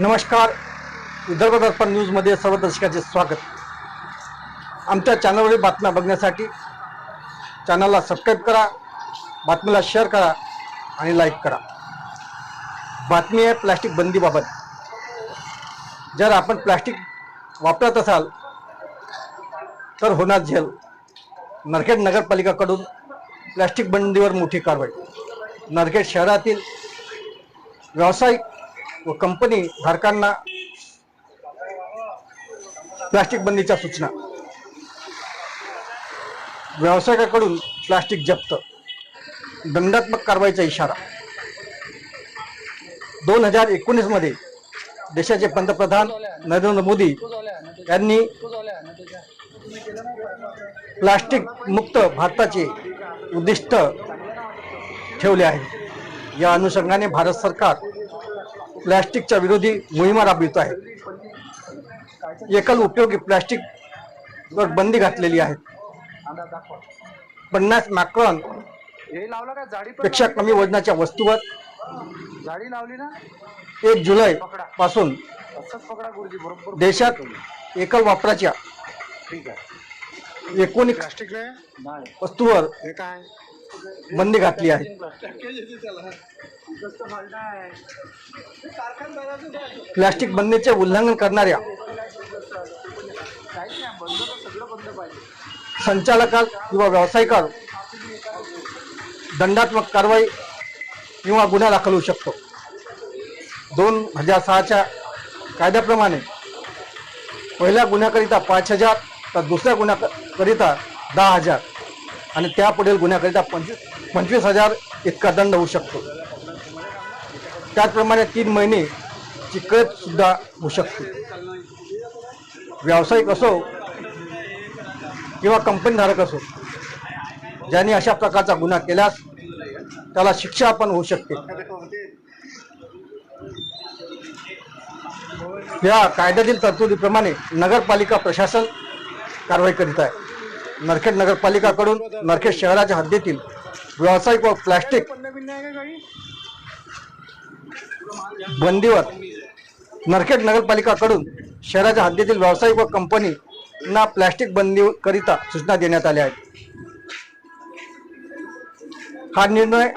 नमस्कार. विदर्भ दर्पण न्यूजमध्ये सर्व दर्शकाचे स्वागत. आमच्या चॅनलवरील बातम्या बघण्यासाठी चॅनलला सबस्क्राईब करा बातमीला शेअर करा आणि लाईक करा. बातमी आहे प्लॅस्टिक बंदीबाबत. जर आपण प्लॅस्टिक वापरत असाल तर होणार झेल. नरखेड नगरपालिकाकडून प्लॅस्टिक बंदीवर मोठी कारवाई. नरखेड शहरातील व्यावसायिक व कंपनी धारकांना प्लास्टिक बंदीच्या सूचना. व्यावसायिकाकडून प्लास्टिक जप्त. दंडात्मक कारवाईचा इशारा. दोन हजार एकोणीसमध्ये देशाचे पंतप्रधान नरेंद्र मोदी यांनी प्लास्टिक मुक्त भारताचे उद्दिष्ट ठेवले आहे. या अनुषंगाने भारत सरकार प्लॅस्टिकच्या विरोधी मोहिमा राबवित आहे. एकल उपयोगी प्लॅस्टिक वर बंदी घातलेली आहे. पन्नास मॅक्रॉन हे पेक्षा कमी वजनाच्या वस्तूवर जाडी लावली ना? एक जुलै पासून असंच पकडा गुरुजी. बरोबर देशात एकल वापराच्या ठीक आहे. एकोणीस प्लास्टिक नाही? वस्तूवर हे काय? बंदी घातली आहे. प्लॅस्टिक बंदीचे उल्लंघन करणाऱ्या संचालकास किंवा व्यावसायिकावर दंडात्मक कारवाई किंवा गुन्हा दाखल होऊ शकतो. दोन हजार सहाच्या कायद्याप्रमाणे पहिल्या गुन्ह्याकरिता पाच हजार तर दुसऱ्या गुन्ह्याकरिता दहा हजार आणि त्यापुढील गुन्ह्याकरिता पंचवीस पंचवीस हजार इतका दंड होऊ शकतो. त्याचप्रमाणे तीन महिने चिकटसुद्धा होऊ शकते. व्यावसायिक असो किंवा कंपनीधारक असो ज्यांनी अशा प्रकारचा गुन्हा केल्यास त्याला शिक्षा पण होऊ शकते. या कायद्यातील तरतुदीप्रमाणे नगरपालिका प्रशासन कारवाई करीत आहे. नरखेड नगरपालिकाकडून नरखेड शहराच्या हद्दीतील व्यावसायिक व प्लॅस्टिक बंदीवर नरखेड नगरपालिकाकडून शहराच्या हद्दीतील व्यावसायिक व कंपनीना प्लॅस्टिक बंदीकरिता सूचना देण्यात आल्या आहेत. हा निर्णय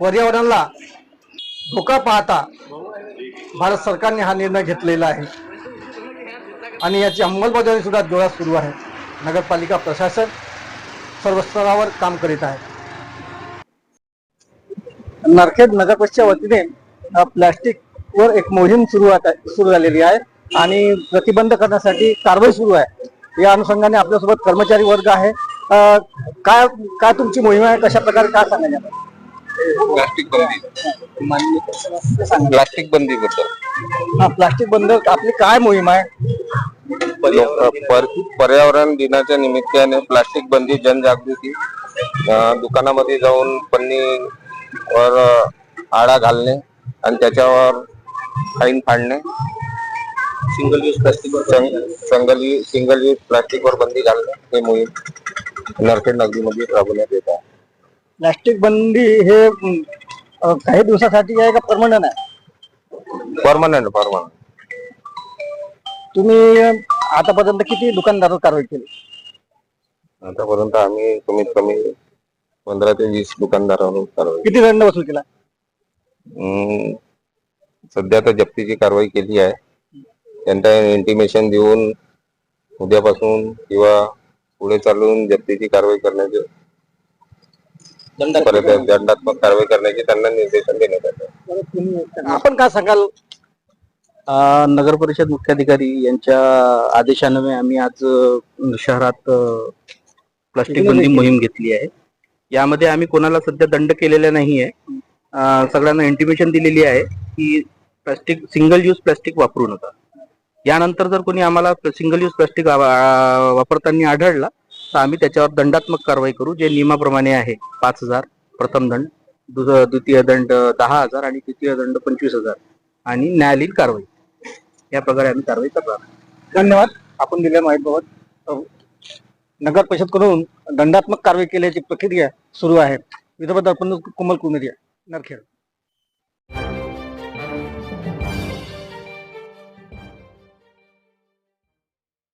पर्यावरणाला धोका पाहता भारत सरकारने हा निर्णय घेतलेला आहे. आणि याची अंमलबजावणी सुद्धा जोरात सुरू आहे. नगरपालिका प्रशासन सर्व स्तरावर काम करीत आहे. नरखेड नगरपरिषदच्या वतीने प्लास्टिक वर एक मोहीम सुरू आहे सुरू झालेली आहे आणि प्रतिबंध करण्यासाठी कारवाई सुरू आहे. या अनुषंगाने आपल्यासोबत कर्मचारी वर्ग आहे. काय काय तुमची मोहीम आहे? कशा प्रकारे काय सांगायचं? प्लास्टिक बंदी. प्लास्टिक बंदी बद्दल. हा प्लास्टिक बंद आपली काय मोहीम आहे? पर- पर्यावरण दिनाच्या निमित्ताने प्लास्टिक बंदी जनजागृती दुकानामध्ये जाऊन पन्नी वर आळा घालणे आणि त्याच्यावर fine फाडणे. Single use plastic single use single use plastic वर बंदी घालणे हे मोहीम नरखेड नगरीमध्ये राबवण्यात येत आहे. प्लास्टिक बंदी हे अ, काही दिवसासाठी आहे का परमनंट आहे? Permanent permanent. तुम्ही अ, आतापर्यंत किती दुकानदारावर कारवाई केली? आतापर्यंत आम्ही कमीत कमी पंधरा ते वीस दुकानदारांवर कारवाई. किती दंड वसूल केला? अं, सध्या तर जप्तीची कारवाई केली आहे. त्यांना इंटिमेशन देऊन उद्यापासून किंवा पुढे चालून जप्तीची कारवाई करण्याचे परत दंडात्मक कारवाई करण्याचे त्यांना निर्देशन देण्यात आले. आपण काय सांगाल? अ, नगर परिषद मुख्याधिकारी यांच्या आदेशान्वये आम्ही आज अ, शहरात अ, प्लास्टिक बंदी मोहीम घेतली आहे. यामध्ये आम्ही कोणाला सध्या दंड केलेला नाहीये. सगळ्यांना इंटिमेशन दिलेली आहे की प्लास्टिक सिंगल यूज प्लास्टिक वापरू नका. यानंतर जर कोणी आम्हाला सिंगल यूज प्लास्टिक वापरताना आढळला तर आम्ही त्याच्यावर दंडात्मक कारवाई करू जे नियमाप्रमाणे आहे. पाच हजार प्रथम दंड द्वितीय दंड दहा हजार आणि तृतीय दंड पंचवीस हजार. आणि न्यायालयीन कारवाई. या प्रकारे आम्ही कारवाई करणार धन्यवाद. आपण दिलेल्या माहितीबाबत नगर परिषदकडून दंडात्मक कारवाई केल्याची प्रक्रिया सुरू आहे. विदर्भ दर्पण कोमल कुमेरिया नरखेड.